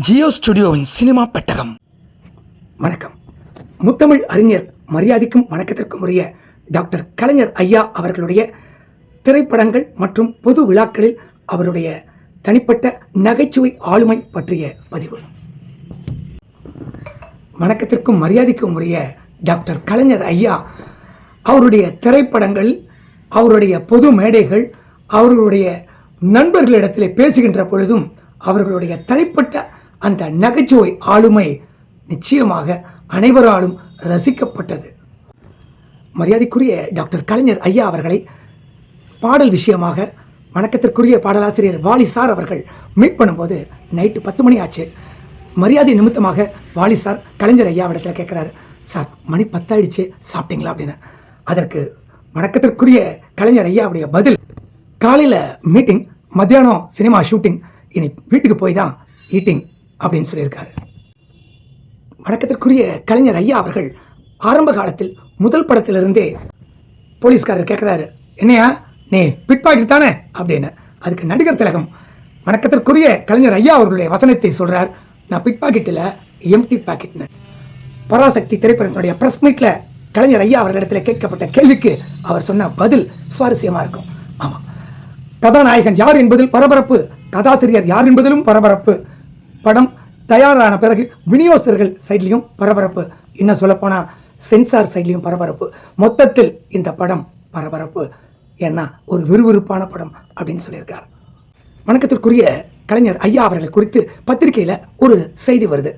Jio ஸ்டுடியோவின் cinema பெட்டகம். வணக்கம். முத்தமிழ் அறிஞர் மரியாதைக்கும் வணக்கத்திற்கும் உரிய டாக்டர் கலைஞர் ஐயா அவர்களுடைய திரைப்படங்கள் மற்றும் பொது விழாக்களில் அவருடைய தனிப்பட்ட நகைச்சுவை ஆளுமை பற்றிய பதிவு. வணக்கத்திற்கும் மரியாதைக்கும் உரிய டாக்டர் கலைஞர் ஐயா அவருடைய திரைப்படங்கள் அவருடைய பொது மேடைகள் அவர்களுடைய நண்பர்களிடத்திலே பேசுகின்ற பொழுதும் அவர்களுடைய தனிப்பட்ட அந்த நகைச்சுவை ஆளுமை நிச்சயமாக அனைவராலும் ரசிக்கப்பட்டது. மரியாதைக்குரிய டாக்டர் கலைஞர் ஐயா அவர்களை பாடல் விஷயமாக வணக்கத்திற்குரிய பாடலாசிரியர் வாலி சார் அவர்கள் மீட் பண்ணும்போது நைட்டு பத்து மணி ஆச்சு. மரியாதை நிமித்தமாக வாலி சார் கலைஞர் ஐயா இடத்துல கேட்குறாரு சார் மணி பத்தாயிடுச்சு சாப்பிட்டீங்களா? அப்படின்னு. அதற்கு வணக்கத்திற்குரிய கலைஞர் ஐயாவுடைய பதில் காலையில் மீட்டிங் மத்தியானம் சினிமா ஷூட்டிங் இனி வீட்டுக்கு போய் தான் ஈட்டிங் அப்படின்னு சொல்லியிருக்காரு. வணக்கத்திற்குரிய கலைஞர் ஐயா அவர்கள் ஆரம்ப காலத்தில் முதல் படத்திலிருந்தே போலீஸ்காரர் கேட்குறாரு என்னையா? நீ பிட்பாக்கெட் தானே? அப்படின்னு. அதுக்கு நடிகர் திலகம் வணக்கத்திற்குரிய கலைஞர் ஐயா அவர்களுடைய வசனத்தை சொல்கிறார் நான் பிட்பாக்கெட்டில் எம்டி பாக்கெட்னு பராசக்தி திரைப்படத்தினுடைய ப்ரெஸ் மீட்டில் கலைஞர் ஐயா அவர்களிடத்தில் கேட்கப்பட்ட கேள்விக்கு அவர் சொன்ன பதில் சுவாரஸ்யமா இருக்கும். ஆமாம் கதாநாயகன் யார் என்பதில் பரபரப்பு கதாசிரியர் யார் என்பதிலும் பரபரப்பு படம் தயாரான பிறகு விநியோகஸ்தர்கள் சைட்லேயும் பரபரப்பு. இன்னும் சொல்லப்போனால் சென்சார் சைட்லையும் பரபரப்பு. மொத்தத்தில் இந்த படம் பரபரப்பு. ஏன்னா ஒரு விறுவிறுப்பான படம் அப்படின்னு சொல்லியிருக்கார். வணக்கத்திற்குரிய கலைஞர் ஐயா அவர்கள் குறித்து பத்திரிகையில் ஒரு செய்தி வருது.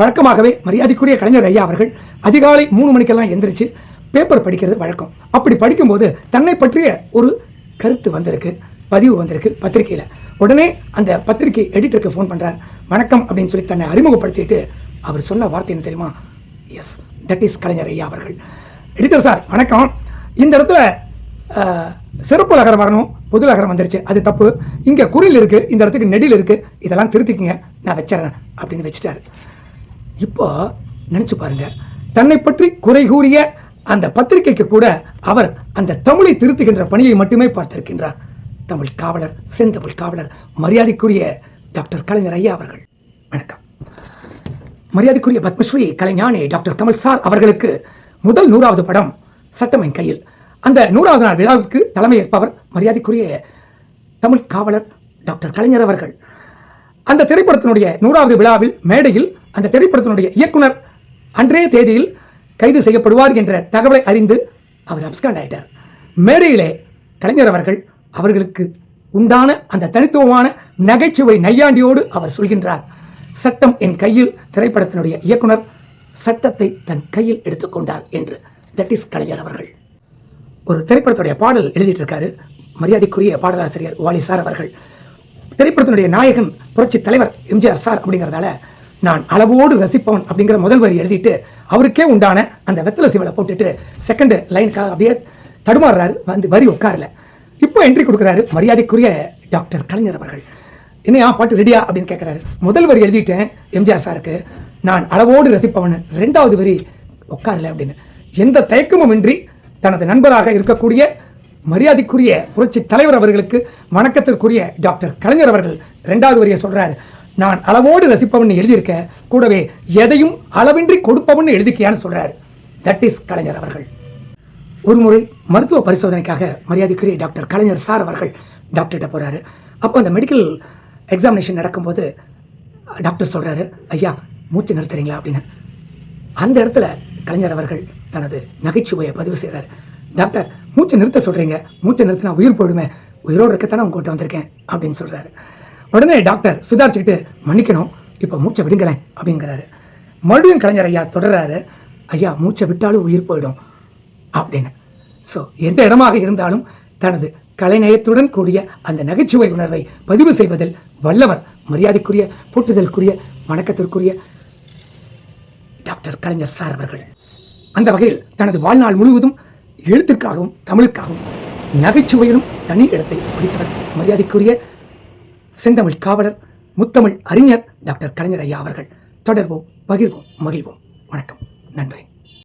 வழக்கமாகவே மரியாதைக்குரிய கலைஞர் ஐயா அவர்கள் அதிகாலை மூணு மணிக்கெல்லாம் எந்திரிச்சு பேப்பர் படிக்கிறது வழக்கம். அப்படி படிக்கும்போது தன்னை பற்றிய ஒரு கருத்து வந்திருக்கு பதிவு வந்திருக்கு பத்திரிக்கையில் உடனே அந்த பத்திரிகை எடிட்டருக்கு ஃபோன் பண்ணுறார் வணக்கம் அப்படின்னு சொல்லி தன்னை அறிமுகப்படுத்திட்டு அவர் சொன்ன வார்த்தை என்ன தெரியுமா? எஸ் தட் இஸ் கலைஞர் ஐயா அவர்கள். எடிட்டர் சார் வணக்கம். இந்த இடத்துல சிறப்பு நகரம் வரணும் பொது நகரம் வந்துருச்சு. அது தப்பு. இங்கே குரில் இருக்குது இந்த இடத்துக்கு நெடில் இருக்குது இதெல்லாம் திருத்திக்குங்க நான் வச்சிடறேன் அப்படின்னு வச்சுட்டாரு. இப்போ நினச்சி பாருங்க. தன்னை பற்றி குறை கூறிய அந்த பத்திரிகைக்கு கூட அவர் அந்த தமிழை திருத்துகின்ற பணியை மட்டுமே பார்த்திருக்கின்றார். தமிழ் காவலர் செந்தமிழ் காவலர் மரியாதைக்குரிய டாக்டர் கலைஞர் ஐயா அவர்கள். வணக்கம். மரியாதைக்குரிய பத்மஸ்ரீ கலைஞானி டாக்டர் கமல் சார் அவர்களுக்கு முதல் நூறாவது படம் சட்டமின் கையில். அந்த நூறாவது நாள் விழாவுக்கு தலைமை ஏற்பவர் மரியாதைக்குரிய தமிழ் காவலர் டாக்டர் கலைஞர் அவர்கள். அந்த திரைப்படத்தினுடைய நூறாவது விழாவில் மேடையில் அந்த திரைப்படத்தினுடைய இயக்குனர் அன்றைய தேதியில் கைது செய்யப்படுவார் என்ற தகவலை அறிந்து அவர் அப்ஸ்காண்ட் ஆயிட்டார். மேடையிலே கலைஞர் அவர்கள் அவர்களுக்கு உண்டான அந்த தனித்துவமான நகைச்சுவை நையாண்டியோடு அவர் சொல்கின்றார். சட்டம் என் கையில் திரைப்படத்தினுடைய இயக்குனர் சட்டத்தை தன் கையில் எடுத்துக்கொண்டார் என்று. தட் இஸ் கலைஞர் அவர்கள். ஒரு திரைப்படத்துடைய பாடல் எழுதிட்டு இருக்காரு மரியாதைக்குரிய பாடலாசிரியர் வாலி சார் அவர்கள். திரைப்படத்தினுடைய நாயகன் புரட்சி தலைவர் எம்ஜிஆர் சார் அப்படிங்கிறதால நான் அளவோடு ரசிப்பவன் அப்படிங்கிற முதல் வரி எழுதிட்டு அவருக்கே உண்டான அந்த வெத்தலை சிவலை போட்டுட்டு செகண்ட் லைனுக்காக அப்படியே தடுமாறுறாரு. வந்து வரி உட்காரல. இப்போ என்ட்ரி கொடுக்குறாரு மரியாதைக்குரிய டாக்டர் கலைஞர் அவர்கள். என்னையா பாட்டு ரெடியா அப்படின்னு கேட்குறாரு முதல் வரி எழுதிட்டேன் எம்ஜிஆர் சாருக்கு. நான் அளவோடு ரசிப்பவன் ரெண்டாவது வரி உட்காரல அப்படின்னு. எந்த தயக்கமும் இன்றி தனது நண்பராக இருக்கக்கூடிய மரியாதைக்குரிய புரட்சி தலைவர் அவர்களுக்கு வணக்கத்திற்குரிய டாக்டர் கலைஞர் அவர்கள் ரெண்டாவது வரியை சொல்கிறார் நான் அளவோடு ரசிப்பவன் எழுதியிருக்க கூடவே எதையும் அளவின்றி கொடுப்பவன் எழுதிக்கியான்னு சொல்கிறார் தட் இஸ் கலைஞர் அவர்கள். ஒரு முறை மருத்துவ பரிசோதனைக்காக மரியாதைக்குரிய டாக்டர் கலைஞர் சார் அவர்கள் டாக்டர்கிட்ட போகிறாரு அப்போ அந்த மெடிக்கல் எக்ஸாமினேஷன் நடக்கும்போது டாக்டர் சொல்கிறாரு ஐயா மூச்சு நிறுத்துறீங்களா? அப்படின்னு. அந்த இடத்துல கலைஞர் அவர்கள் தனது நகைச்சுவையை பதிவு செய்கிறார் டாக்டர் மூச்சு நிறுத்த சொல்கிறீங்க மூச்சு நிறுத்தினா உயிர் போயிடுமே. உயிரோடு இருக்கத்தானே உங்கள்கிட்ட வந்திருக்கேன் அப்படின்னு சொல்கிறாரு உடனே டாக்டர் சுதாரிச்சுக்கிட்டு மன்னிக்கணும். இப்போ மூச்சை விடுங்களேன் அப்படிங்கிறாரு. மறுபடியும் கலைஞர் ஐயா தொடர்றாரு. ஐயா மூச்சை விட்டாலும் உயிர் போயிடும் அப்படின்னு. ஸோ எந்த இடமாக இருந்தாலும் தனது கலைநயத்துடன் கூடிய அந்த நகைச்சுவை உணர்வை பதிவு செய்வதில் வல்லவர் மரியாதைக்குரிய போற்றுதலுக்குரிய வணக்கத்திற்குரிய டாக்டர் கலைஞர் சார் அவர்கள். அந்த வகையில் தனது வாழ்நாள் முழுவதும் எழுத்திற்காகவும் தமிழுக்காகவும் நகைச்சுவையிலும் தனி இடத்தை பிடித்தவர். மரியாதைக்குரிய செந்தமிழ் காவலர் முத்தமிழ் அறிஞர் டாக்டர் கலைஞர் ஐயா அவர்கள். தொடர்வோம் பகிர்வோம் மகிழ்வோம். வணக்கம். நன்றி.